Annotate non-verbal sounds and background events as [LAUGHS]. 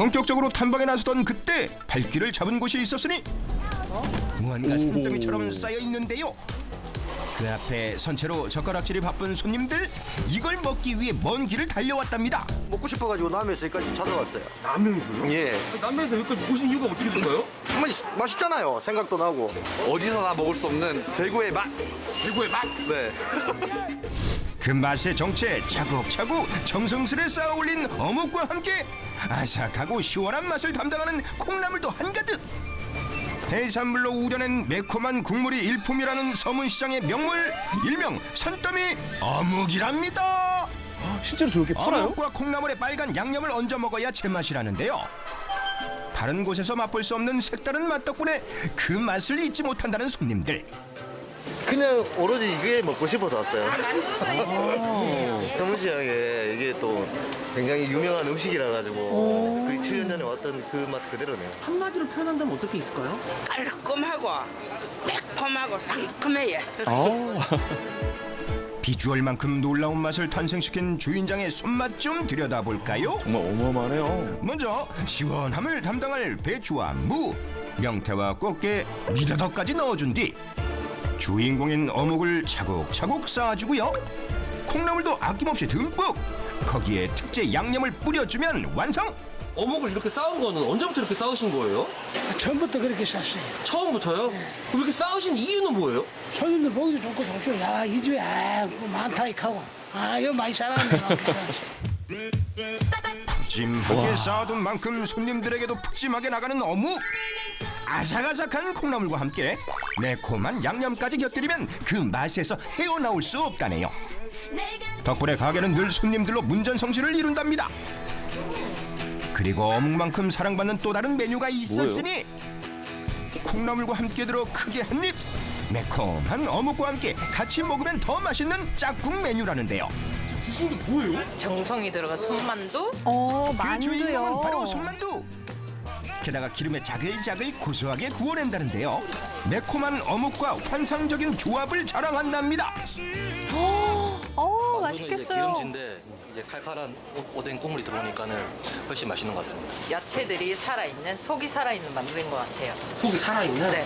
본격적으로 탐방에 나서던 그때 발길을 잡은 곳이 있었으니 무언가 산더미처럼 쌓여 있는데요. 그 앞에 선체로 젓가락질이 바쁜 손님들 이걸 먹기 위해 먼 길을 달려왔답니다. 먹고 싶어가지고 남에서 여기까지 찾아왔어요. 남명에서요? 예. 남명에서 여기까지 오신 이유가 어떻게 된가요? 정말 맛있잖아요. 생각도 나고. 어디서나 먹을 수 없는 대구의 맛. 대구의 맛! 네. [LAUGHS] 그 맛의 정체 차곡차곡 정성스레 쌓아 올린 어묵과 함께 아삭하고 시원한 맛을 담당하는 콩나물도 한가득. 해산물로 우려낸 매콤한 국물이 일품이라는 서문시장의 명물 일명 산더미 어묵이랍니다. 실제로 저렇게 팔아요? 어묵과 콩나물에 빨간 양념을 얹어 먹어야 제맛이라는데요. 다른 곳에서 맛볼 수 없는 색다른 맛 덕분에 그 맛을 잊지 못한다는 손님들 그냥 오로지 이게 먹고 싶어서 왔어요. 서문 시장에 이게 또 굉장히 유명한 음식이라 가지고 그 7년 전에 왔던 그 맛 그대로네요. 한마디로 표현한다면 어떻게 있을까요? 깔끔하고 매콤하고 상큼해요. [LAUGHS] 비주얼만큼 놀라운 맛을 탄생시킨 주인장의 손맛 좀 들여다볼까요? 정말 어마어마하네요. 먼저 시원함을 담당할 배추와 무, 명태와 꽃게, 미더덕까지 넣어준 뒤 주인공인 어묵을 차곡차곡 쌓아주고요. 콩나물도 아낌없이 듬뿍 거기에 특제 양념을 뿌려주면 완성. 어묵을 이렇게 쌓은 거는 언제부터 이렇게 쌓으신 거예요? 처음부터 그렇게 샀어요. 처음부터요? 그럼 이렇게 쌓으신 이유는 뭐예요? 손님들 보기도 좋고 좋죠. 야, 이 집에 아, 뭐 많다 이하고 아, 이거 많이 살았네. [LAUGHS] 푸짐하게 쌓아둔 만큼 손님들에게도 푸짐하게 나가는 어묵. 아삭아삭한 콩나물과 함께 매콤한 양념까지 곁들이면 그 맛에서 헤어나올 수 없다네요. 덕분에 가게는 늘 손님들로 문전성시를 이룬답니다. 그리고 어묵만큼 사랑받는 또 다른 메뉴가 있었으니 콩나물과 함께 들어 크게 한입 매콤한 어묵과 함께 같이 먹으면 더 맛있는 짝꿍 메뉴라는데요 드신 게 뭐예요? 정성이 들어간 손만두 어, 그 주인공은 만두요. 바로 손만두. 게다가 기름에 자글자글 고소하게 구워낸다는데요. 매콤한 어묵과 환상적인 조합을 자랑한답니다. 어, 이제 맛있겠어요. 기름진데 이제 칼칼한 오- 오뎅 국물이 들어오니까는 훨씬 맛있는 것 같습니다. 야채들이 살아있는 속이 살아있는 만두인 것 같아요. 속이 살아있는? 네.